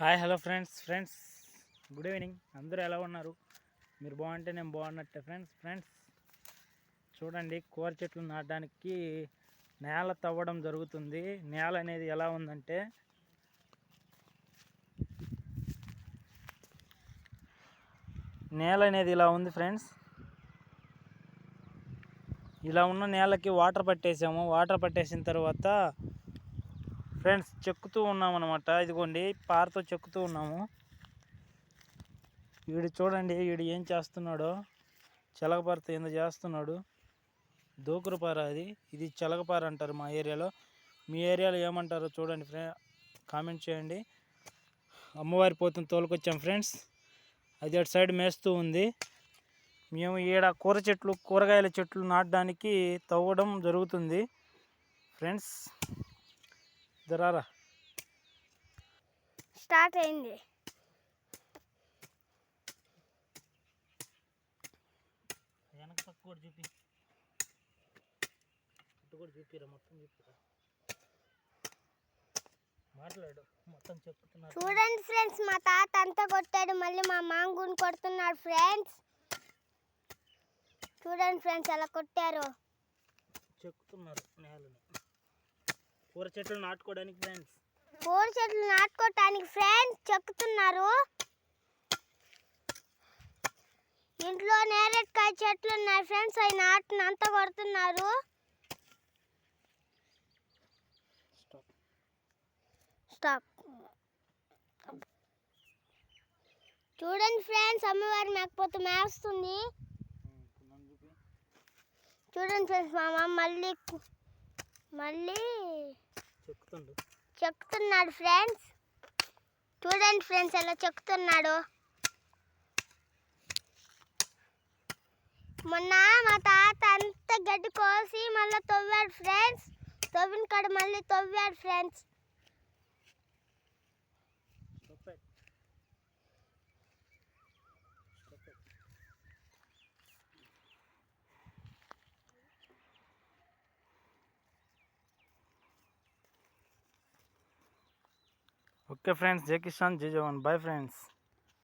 Hi hello friends. Friends good evening. అందరూ ఎలా ఉన్నారు? మీరు బాగుంటే నేను బాగున్నట్టే ఫ్రెండ్స్. ఫ్రెండ్స్ చూడండి కూర చెట్లు నాటడానికి నేల తవ్వడం జరుగుతుంది. నేల అనేది ఎలా ఉందంటే నేల అనేది ఇలా ఉంది ఫ్రెండ్స్. ఇలా ఉన్న నేలకి వాటర్ పట్టేసాము. వాటర్ పట్టేసిన తర్వాత ఫ్రెండ్స్ చెక్కుతూ ఉన్నాం అనమాట ఇదిగోండి పారతో చెక్కుతూ ఉన్నాము. వీడు చూడండి వీడు ఏం చేస్తున్నాడో. చిలకపారతో ఏందో చేస్తున్నాడు. దూకురుపార అది. ఇది చిలకపార అంటారు మా ఏరియాలో. మీ ఏరియాలో ఏమంటారో చూడండి ఫ్రెండ్ కామెంట్ చేయండి. అమ్మవారి పోతుని తోలుకొచ్చాం ఫ్రెండ్స్. అది అటు సైడ్ మేస్తూ ఉంది. మేము ఈడ కూర చెట్లు కూరగాయల చెట్లు నాటడానికి తవ్వడం జరుగుతుంది. ఫ్రెండ్స్ జరారా స్టార్ట్ అయింది. వెనక పక్క కూడా చూపి. ఇటు కూడా చూపిరా మొత్తం చూపిరా. మాట్లాడు మొత్తం చెప్తున్నారు. చూడండి ఫ్రెండ్స్ మా తాత అంతా కొట్టాడు మళ్ళీ మా మాంగుని కొడుతున్నాడు ఫ్రెండ్స్. చూడండి ఫ్రెండ్స్ ఎలా కొట్టారు. చెక్కుతున్నారు నేలని. కూర చెట్లు నాటుకోవడానికి ఫ్రెండ్స్ పూల చెట్లు నాటుకోవటానికి ఫ్రెండ్స్ చెక్కుతున్నారు. ఇంట్లో నేరేడుకాయ చెట్లు ఉన్నాయి ఫ్రెండ్స్ అవి నాటుని అంతా కొడుతున్నారు. స్టాప్ చూడండి ఫ్రెండ్స్ అమ్మవారి మేకపోతే మేస్తుంది. చూపి. చూడండి ఫ్రెండ్స్ మా మళ్ళీ మళ్ళీ చెక్కుతుండు చెక్కుతున్నాడు ఫ్రెండ్స్. చూడండి ఫ్రెండ్స్ ఎలా చెక్కుతున్నాడు మొన్న మా తాత అంతా గడ్డి కోసి మళ్ళీ తవ్వాడు ఫ్రెండ్స్. తవ్విన కాడ మళ్ళీ తవ్వాడు ఫ్రెండ్స్. ఓకే ఫ్రెండ్స్ జై కిషాన్ జై జవాన్ బాయ్ ఫ్రెండ్స్